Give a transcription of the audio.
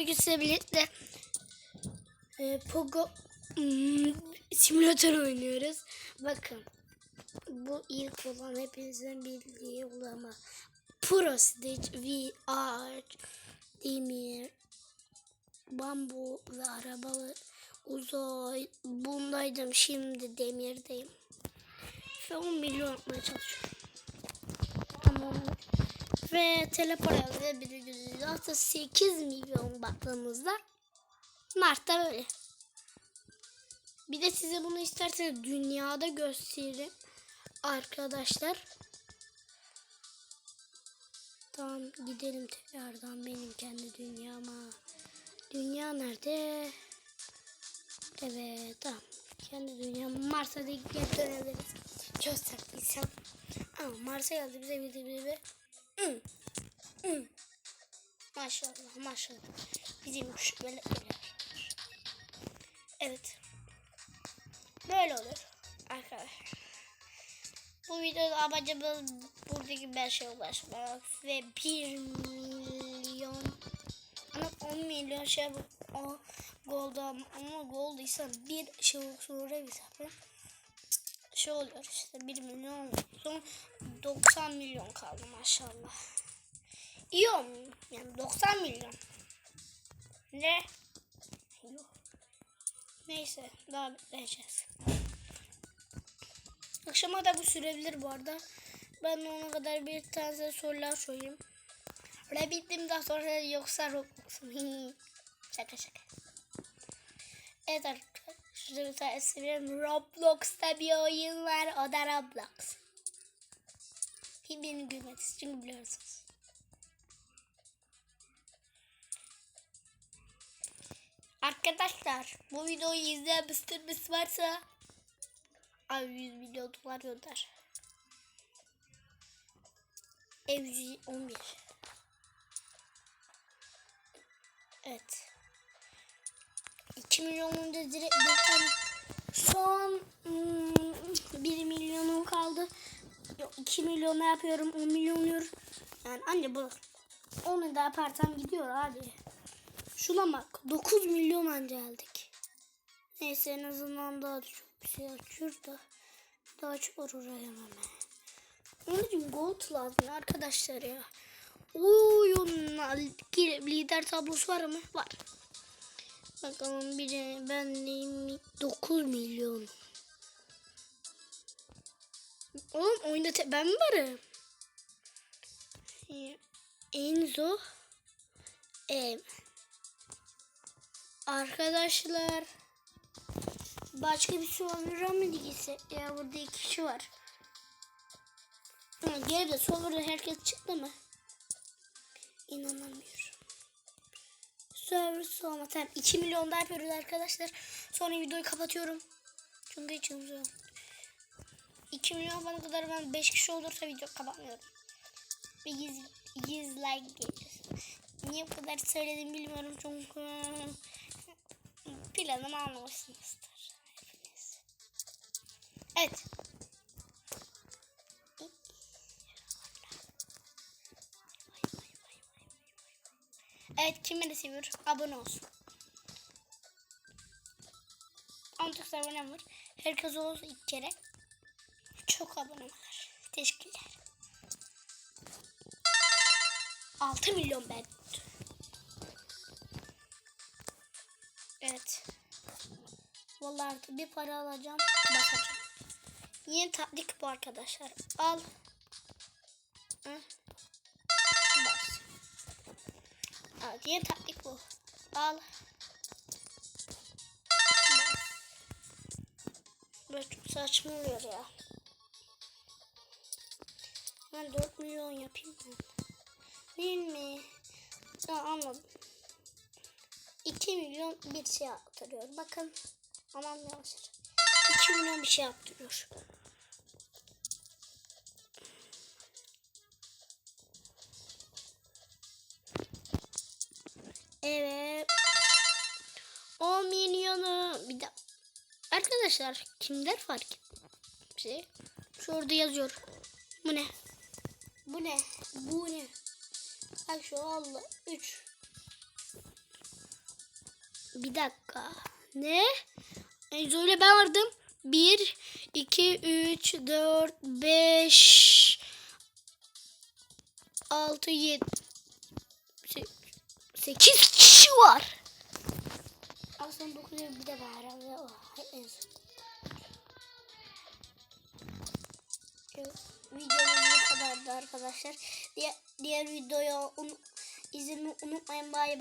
Bugün size birlikte e, Pogo hmm, simülatör oynuyoruz. Bakın. Bu ilk olan hepinizin bildiği ulama. Pro Stage VR Demir Bambu ve arabalı uzay bundaydım şimdi demirdeyim. Ve 10 milyon atmaya çalışıyorum. Tamam. Ve teleport güzel. Hatta 8 milyon baktığımızda Mart'ta böyle. Bir de size bunu isterseniz dünyada göstereyim. Arkadaşlar. Tamam gidelim tekrardan benim kendi dünyama. Dünya nerede? Evet tamam. Kendi dünyam Mars'a da geri dönebiliriz. Gösterdiysem. Ama Mars'a geldi bize bir de. Hı. Hı. Maşallah maşallah. Bizim kuş böyle böyle. Evet. Böyle olur arkadaşlar. Bu videoda amacımız buradaki bir şeye ulaşmak ve 1 milyon ama 10 milyon şey o golda ama goldıysa bir şey sonra bir sefer şey oluyor işte 1 milyon son 90 milyon kaldı maşallah. İyi olmuyor yani 90 milyon. Ne? Yok. Neyse daha bekleyeceğiz. Akşama da bu sürebilir bu arada. Ben ona kadar bir tane sorular sorayım. Rabbit'im daha sonra yoksa Roblox'um. şaka şaka. Evet arkadaşlar. Şurada seviyorum. Roblox'ta bir oyun var. O da Roblox. Hiç beni gülmediniz çünkü biliyorsunuz. Arkadaşlar bu videoyu izleyen. Beast varsa Abi 100 milyon dolar gönder. Ev 11. Evet. 2 milyon da direkt bir son hmm, 1 milyonum kaldı. Yok 2 milyon yapıyorum 10 milyon oluyor. Yani anne bu onu da yaparsam gidiyor abi. Şuna bak 9 milyon anca aldık. Neyse en azından daha çok bir şey açıyor da daha çok var oraya hemen. Onun için gold lazım arkadaşlar ya. Oyunlar lider tablosu var mı? Var. Bakalım bir de ben neyim? 9 milyon. Oğlum oyunda te- ben mi varım? Enzo ev. Arkadaşlar başka bir şey olabilir ama değilse ya burada iki kişi var. Ama geride solda herkes çıktı mı? İnanamıyorum. Server olma. Tamam 2 milyon daha yapıyoruz arkadaşlar. Sonra videoyu kapatıyorum. Çünkü hiç yok. 2 milyon bana kadar ben 5 kişi olursa video kapatmıyorum. Ve 100, 100 like gelir. Niye bu kadar söyledim bilmiyorum çünkü planımı anlamışsınızdır. Hepiniz. Evet. Evet kim beni seviyor? Abone olsun. 19 abonem var. Herkes olsun ilk kere. Çok abonem var. Teşekkürler. 6 milyon ben. Evet. Vallahi artık bir para alacağım. Bakacağım. Yeni taktik bu arkadaşlar. Al. Hı. Evet, yeni taktik bu. Al. Böyle çok saçma oluyor ya. Ben 4 milyon yapayım mı? Değil mi? Ya anladım. 2 milyon bir şey yaptırıyor. Bakın. Aman yavaş. 2 milyon bir şey yaptırıyor. Evet. 10 milyonu bir de arkadaşlar kimler fark şey şurada yazıyor. Bu ne? Bu ne? Bu ne? Bak şu Allah 3 Bir dakika. Ne? Enzo ile ben vardım. 1, 2, 3, 4, 5, 6, 7, 8 kişi var. Aslında 9 bir de var Videomuz bu kadardı arkadaşlar. Diğer, diğer videoya un, izlemeyi unutmayın. Bye